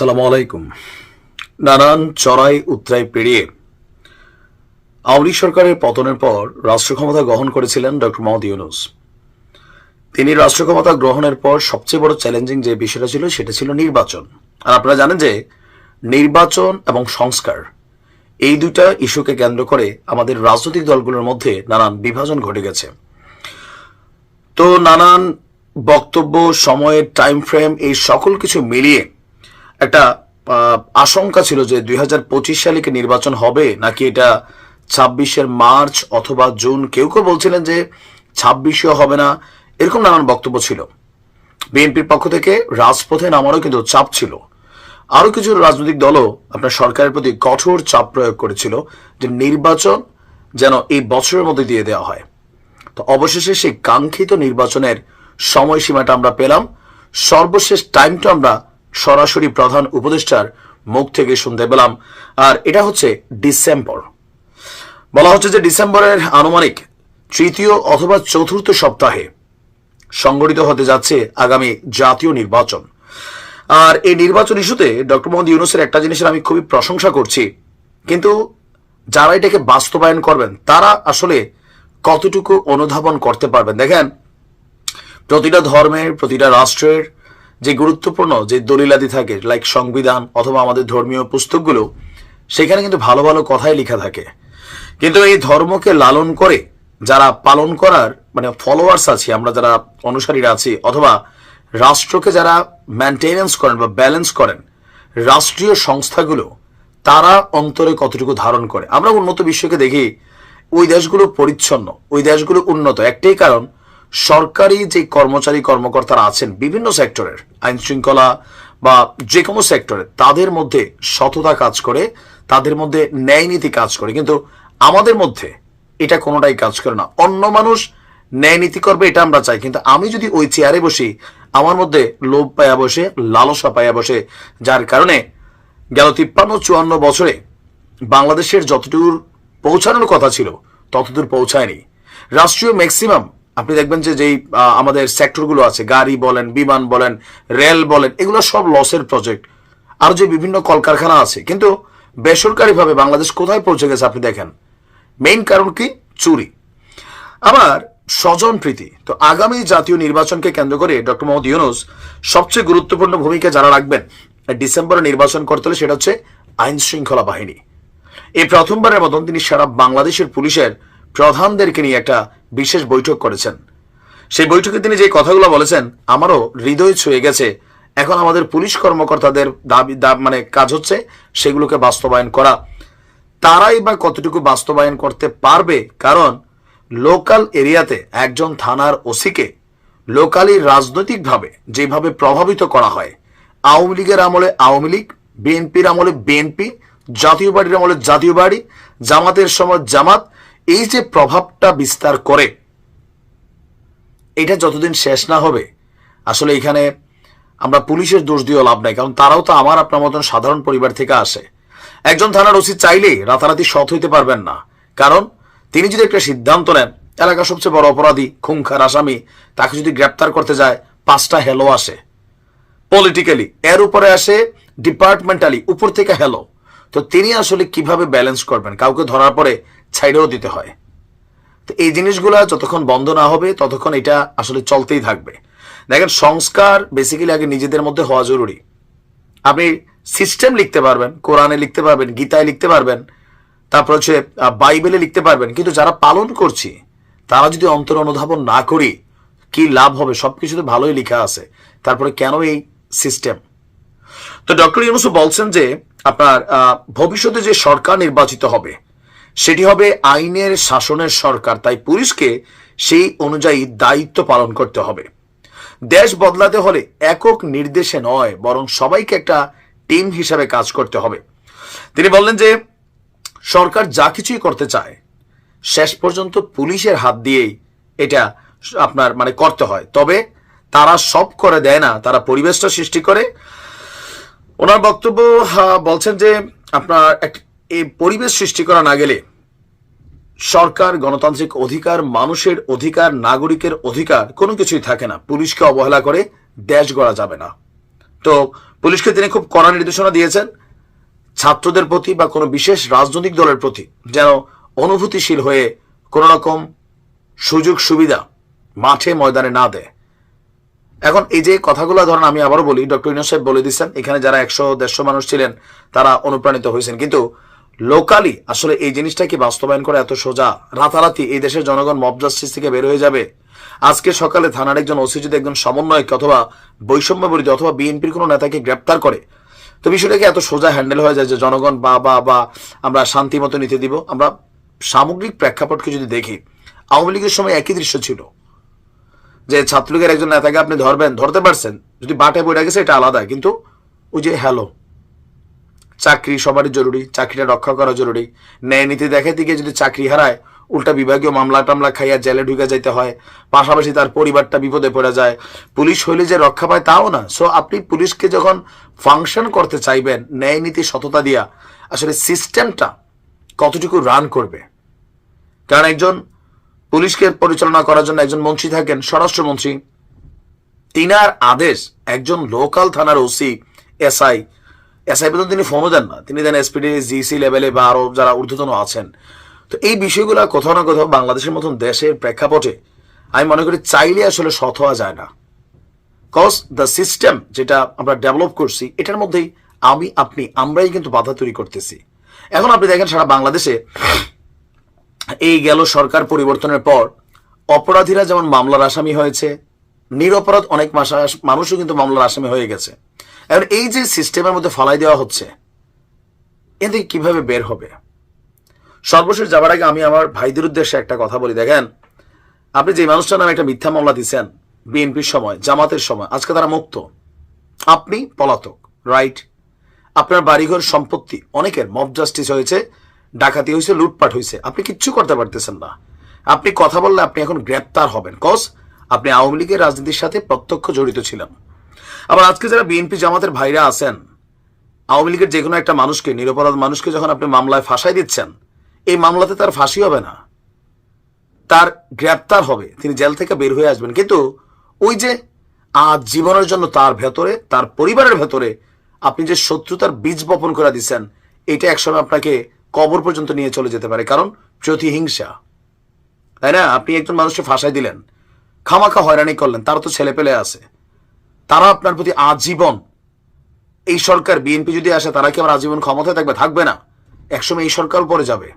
আসসালামু আলাইকুম। নানান চড়াই উত্তরাই পেরিয়ে আওয়ামী সরকারের পতনের পর রাষ্ট্র ক্ষমতা গ্রহণ করেছিলেন ডক্টর মোহাম্মদ ইউনুস। তিনি রাষ্ট্র ক্ষমতা গ্রহণের পর সবচেয়ে বড় চ্যালেঞ্জিং যে বিষয়টা ছিল, সেটা ছিল নির্বাচন। আর আপনারা জানেন যে নির্বাচন এবং সংস্কার, এই দুইটা ইস্যুকে কেন্দ্র করে আমাদের রাজনৈতিক দলগুলোর মধ্যে নানান বিভাজন ঘটে গেছে। তো নানান বক্তব্য, সময়ের টাইম ফ্রেম এই সকল কিছু মিলিয়ে একটা আশঙ্কা ছিল যে দুই সালে কি নির্বাচন হবে, নাকি এটা ছাব্বিশের মার্চ অথবা জুন, কেউ কেউ বলছিলেন যে ছাব্বিশেও হবে না, এরকম নানান বক্তব্য ছিল। বিএনপির পক্ষ থেকে রাজপথে নামারও কিন্তু চাপ ছিল। আরও কিছু রাজনৈতিক দলও আপনার সরকারের প্রতি কঠোর চাপ প্রয়োগ করেছিল যে নির্বাচন যেন এই বছরের মধ্যে দিয়ে দেওয়া হয়। তো অবশেষে সেই কাঙ্ক্ষিত নির্বাচনের সময়সীমাটা আমরা পেলাম। সর্বশেষ টাইমটা আমরা সরাসরি প্রধান উপদেষ্টার মুখ থেকে শুনতে পেলাম। আর এটা হচ্ছে ডিসেম্বর। বলা হচ্ছে যে ডিসেম্বরের আনুমানিক তৃতীয় অথবা চতুর্থ সপ্তাহে সংগঠিত হতে যাচ্ছে আগামী জাতীয় নির্বাচন। আর এই নির্বাচন ইস্যুতে ডক্টর মোহাম্মদ ইউনুসের একটা জিনিসের আমি খুবই প্রশংসা করছি। কিন্তু যারা এটাকে বাস্তবায়ন করবেন, তারা আসলে কতটুকু অনুধাবন করতে পারবেন? দেখেন, প্রতিটা ধর্মের, প্রতিটা রাষ্ট্রের যে গুরুত্বপূর্ণ যে দলিলাদি থাকে লাইক সংবিধান অথবা আমাদের ধর্মীয় পুস্তকগুলো, সেখানে কিন্তু ভালো ভালো কথাই লেখা থাকে। কিন্তু এই ধর্মকে লালন করে যারা পালন করার মানে ফলোয়ার্স আছি, আমরা যারা অনুসারীরা আছি, অথবা রাষ্ট্রকে যারা মেনটেনেন্স করেন বা ব্যালেন্স করেন, রাষ্ট্রীয় সংস্থাগুলো, তারা অন্তরে কতটুকু ধারণ করে? আমরা উন্নত বিশ্বকে দেখি, ওই দেশগুলো পরিচ্ছন্ন, ওই দেশগুলো উন্নত, একটাই কারণ সরকারি যে কর্মচারী কর্মকর্তারা আছেন বিভিন্ন সেক্টরের, আইন শৃঙ্খলা বা যে কোনো সেক্টরে তাদের মধ্যে সততা কাজ করে, তাদের মধ্যে ন্যায় নীতি কাজ করে। কিন্তু আমাদের মধ্যে এটা কোনোটাই কাজ করে না। অন্য মানুষ ন্যায় নীতি করবে, এটা আমরা চাই। কিন্তু আমি যদি ওই চেয়ারে বসি, আমার মধ্যে লোভ পায়া বসে, লালসা পায়া বসে, যার কারণে গেল তিপ্পান্ন চুয়ান্ন বছরে বাংলাদেশের যতদূর পৌঁছানোর কথা ছিল, ততদূর পৌঁছায়নি। রাষ্ট্রীয় ম্যাক্সিমাম আপনি দেখবেন যে যেই আমাদের সেক্টরগুলো আছে, গাড়ি বলেন, বিমান বলেন, রেল বলেন, এগুলো সব লসের প্রজেক্ট আর যে বিভিন্ন কলকারখানা আছে, কিন্তু বেসরকারিভাবে বাংলাদেশ কোথায় পৌঁছে গেছে আপনি দেখেন। মেইন কারণ কি? চুরি। আবার স্বজন প্রীতি। তো আগামী জাতীয় নির্বাচনকে কেন্দ্র করে ডক্টর মোহাম্মদ ইউনুস সবচেয়ে গুরুত্বপূর্ণ ভূমিকা যারা রাখবেন, ডিসেম্বরে নির্বাচন করতে হলে সেটা হচ্ছে আইন শৃঙ্খলা বাহিনী। এই প্রথমবারের মতন তিনি সারা বাংলাদেশের পুলিশের প্রধানদেরকে নিয়ে একটা বিশেষ বৈঠক করেছেন। সেই বৈঠকে তিনি যে কথাগুলো বলেছেন, আমারও হৃদয় ছুঁয়ে গেছে। এখন আমাদের পুলিশ কর্মকর্তাদের দাবি মানে কাজ হচ্ছে সেগুলোকে বাস্তবায়ন করা। তারাই বা কতটুকু বাস্তবায়ন করতে পারবে? কারণ লোকাল এরিয়াতে একজন থানার ওসিকে লোকালি রাজনৈতিকভাবে যেভাবে প্রভাবিত করা হয়, আওয়ামী লীগের আমলে আওয়ামী লীগ, বিএনপির আমলে বিএনপি, জাতীয় পার্টির আমলে জাতীয় পার্টি, জামাতের সময় জামাত এই যে প্রভাবটা বিস্তার করে, এটা যতদিন শেষ না হবে, আসলে এখানে আমরা পুলিশের দোষ দিয়েও লাভ নাই, কারণ তারাও তো আমার আপনার মতন সাধারণ পরিবার থেকে আসে। একজন থানার ওসি চাইলেই রাতারাতি সৎ হইতে পারবেন না, কারণ তিনি যদি একটা সিদ্ধান্ত নেন, এলাকার সবচেয়ে বড় অপরাধী খুঙ্খার আসামি, তাকে যদি গ্রেপ্তার করতে যায়, পাঁচটা হেলো আসে। পলিটিক্যালি এর উপরে আসে ডিপার্টমেন্টালি উপর থেকে হ্যালো তো তিনি আসলে কীভাবে ব্যালেন্স করবেন? কাউকে ধরার পরে ছাইড়েও দিতে হয়। তো এই জিনিসগুলা যতক্ষণ বন্ধ না হবে, ততক্ষণ এটা আসলে চলতেই থাকবে। দেখেন, সংস্কার বেসিক্যালি আগে নিজেদের মধ্যে হওয়া জরুরি। আপনি সিস্টেম লিখতে পারবেন, কোরআনে লিখতে পারবেন, গীতায় লিখতে পারবেন, তারপর হচ্ছে বাইবেলে লিখতে পারবেন। কিন্তু যারা পালন করছি, তারা যদি অন্তর অনুধাবন না করি, কি লাভ হবে? সবকিছুতে ভালোই লেখা আছে। তারপরে কেন এই সিস্টেম তো ডক্টর ইউনুস বলছেন যে, আপনার ভবিষ্যতে যে সরকার নির্বাচিত হবে সেটি হবে আইনের শাসনের সরকার, তাই পুলিশকে সেই অনুযায়ী দায়িত্ব পালন করতে হবে। দেশ বদলাতে হলে একক নির্দেশে নয়, বরং সবাইকে একটা টিম হিসাবে কাজ করতে হবে। তিনি বললেন যে, সরকার যা কিছুই করতে চায়, শেষ পর্যন্ত পুলিশের হাত দিয়েই এটা আপনার মানে করতে হয়। তবে তারা সব করে দেয় না, তারা পরিবেশটা সৃষ্টি করে। ওনার বক্তব্য বলছেন যে, আপনার এক- এই পরিবেশ সৃষ্টি করা না গেলে সরকার, গণতান্ত্রিক অধিকার, মানুষের অধিকার, নাগরিকের অধিকার কোনো কিছুই থাকে না। পুলিশকে অবহেলা করে দেশ গড়া যাবে না। তো পুলিশকে তিনি খুব কড়া নির্দেশনা দিয়েছেন ছাত্রদের প্রতি বা কোনো বিশেষ রাজনৈতিক দলের প্রতি যেন অনুভূতিশীল হয়ে কোনো রকম সুযোগ সুবিধা মাঠে ময়দানে না দেয়। এখন এই যে কথাগুলো ধরেন আমি আবারও বলি, ডক্টর ইনোস সাহেব বলে দিচ্ছেন, এখানে যারা একশো, দেড়শো মানুষ ছিলেন, তারা অনুপ্রাণিত হয়েছেন। কিন্তু লোকালি আসলে এই জিনিসটা কি বাস্তবায়ন করে এত সোজা? রাতারাতি এই দেশের জনগণ মব জাস্টিস থেকে বের হয়ে যাবে? আজকে সকালে থানার একজন ওসি যদি একজন সমন্বয়ক অথবা বৈষম্য বিরোধী অথবা বিএনপির কোনো নেতাকে গ্রেপ্তার করে, তো বিষয়টাকে এত সোজা হ্যান্ডেল হয়ে যায় যে জনগণ বা বা বা আমরা শান্তি মতো নিতে দিব? আমরা সামগ্রিক প্রেক্ষাপটকে যদি দেখি, আওয়ামী লীগের সময় একই দৃশ্য ছিল। যে ছাত্রলীগের একজন নেতাকে আপনি ধরবেন, ধরতে পারছেন, যদি বাটে বইটা গেছে, এটা আলাদা। কিন্তু ওই যে হ্যালো চাকরি সবারই জরুরি, চাকরিটা রক্ষা করা জরুরি। ন্যায় নীতি দেখাতে গিয়ে যদি চাকরি হারায়, উল্টা বিভাগীয় মামলা টামলা খাইয়া জেলে ঢুকে যাইতে হয়। পাশাপাশি তার পরিবারটা বিপদে পড়ে যায়। পুলিশ হইলে যে রক্ষা পায় তাও না। সো আপনি পুলিশকে যখন ফাংশন করতে চাইবেন, ন্যায় নীতি সততা দিয়া, আসলে সিস্টেমটা কতটুকু রান করবে? কারণ একজন পুলিশকে পরিচালনা করার জন্য একজন মন্ত্রী থাকেন, স্বরাষ্ট্রমন্ত্রী। তিনার আদেশ একজন লোকাল থানার ওসি, এসআই এসআই পর্যন্ত তিনি ফোনও দেন না। তিনি দেন এসপিডি জিসি লেভেলে বা আরও যারা ঊর্ধ্বতন আছেন। তো এই বিষয়গুলো কোথাও না কোথাও বাংলাদেশের মতন দেশের প্রেক্ষাপটে আমি মনে করি চাইলে আসলে সৎ হওয়া যায় না। কজ দ্য সিস্টেম যেটা আমরা ডেভেলপ করছি, এটার মধ্যেই আমি, আপনি, আমরাই কিন্তু বাধা তৈরি করতেছি। এখন আপনি দেখেন সারা বাংলাদেশে এই গেল সরকার পরিবর্তনের পর অপরাধীরা যেমন মামলার আসামি হয়েছে, নিরপরাধ অনেক মানুষও কিন্তু মামলার আসামি হয়ে গেছে। এখন এই যে সিস্টেমের মধ্যে ফালাই দেওয়া হচ্ছে এ থেকে কীভাবে বের হবে? সর্বশেষ যাবার আগে আমি আমার ভাইদের উদ্দেশ্যে একটা কথা বলি। দেখেন, আপনি যে মানুষটার নামে একটা মিথ্যা মামলা দিচ্ছেন বিএনপির সময়, জামাতের সময়, আজকে তারা মুক্ত। আপনি পলাতক রাইট আপনার বাড়িঘর সম্পত্তি, অনেকের মব জাস্টিস হয়েছে, ডাকাতি হয়েছে, লুটপাট হয়েছে। আপনি কিচ্ছু করতে পারতেছেন না। আপনি কথা বললে আপনি এখন গ্রেপ্তার হবেন। কজ আপনি আওয়ামী লীগের রাজনীতির সাথে প্রত্যক্ষ জড়িত ছিলেন। আবার আজকে যারা বিএনপি জামাতের ভাইরা আছেন, আওয়ামী লীগের যে কোনো একটা মানুষকে, নিরপরাধ মানুষকে যখন আপনি মামলায় ফাঁসাই দিচ্ছেন, এই মামলাতে তার ফাঁসি হবে না। তার গ্রেপ্তার হবে, তিনি জেল থেকে বের হয়ে আসবেন। কিন্তু ওই যে আজ জীবনের জন্য তার ভেতরে, তার পরিবারের ভেতরে আপনি যে শত্রুতার বীজ বপন করে দিচ্ছেন, এটা একসময় আপনাকে কবর পর্যন্ত নিয়ে চলে যেতে পারে। কারণ প্রতিহিংসা। তাই না? আপনি একজন মানুষকে ফাঁসাই দিলেন, খামাখা হয়রানি করলেন তার তো ছেলে পেলে আছে। তারা আপনার প্রতি আজীবন, এই সরকার বিএনপি যদি আসে, তারা কি আবার আজীবন ক্ষমতায় থাকবে? থাকবে না। একসময় এই সরকার পরে যাবে।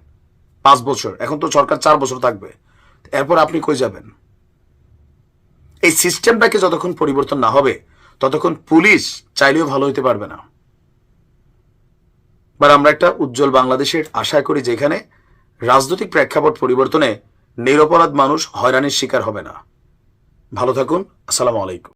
পাঁচ বছর। এখন তো সরকার চার বছর থাকবে। এরপর আপনি কই যাবেন? এই সিস্টেমটাকে যতক্ষণ পরিবর্তন না হবে, ততক্ষণ পুলিশ চাইলেও ভালো হইতে পারবে না। বা আমরা একটা উজ্জ্বল বাংলাদেশের আশা করি, যেখানে রাজনৈতিক প্রেক্ষাপট পরিবর্তনে নিরপরাধ মানুষ হয়রানির শিকার হবে না। ভালো থাকুন। আসসালামু আলাইকুম।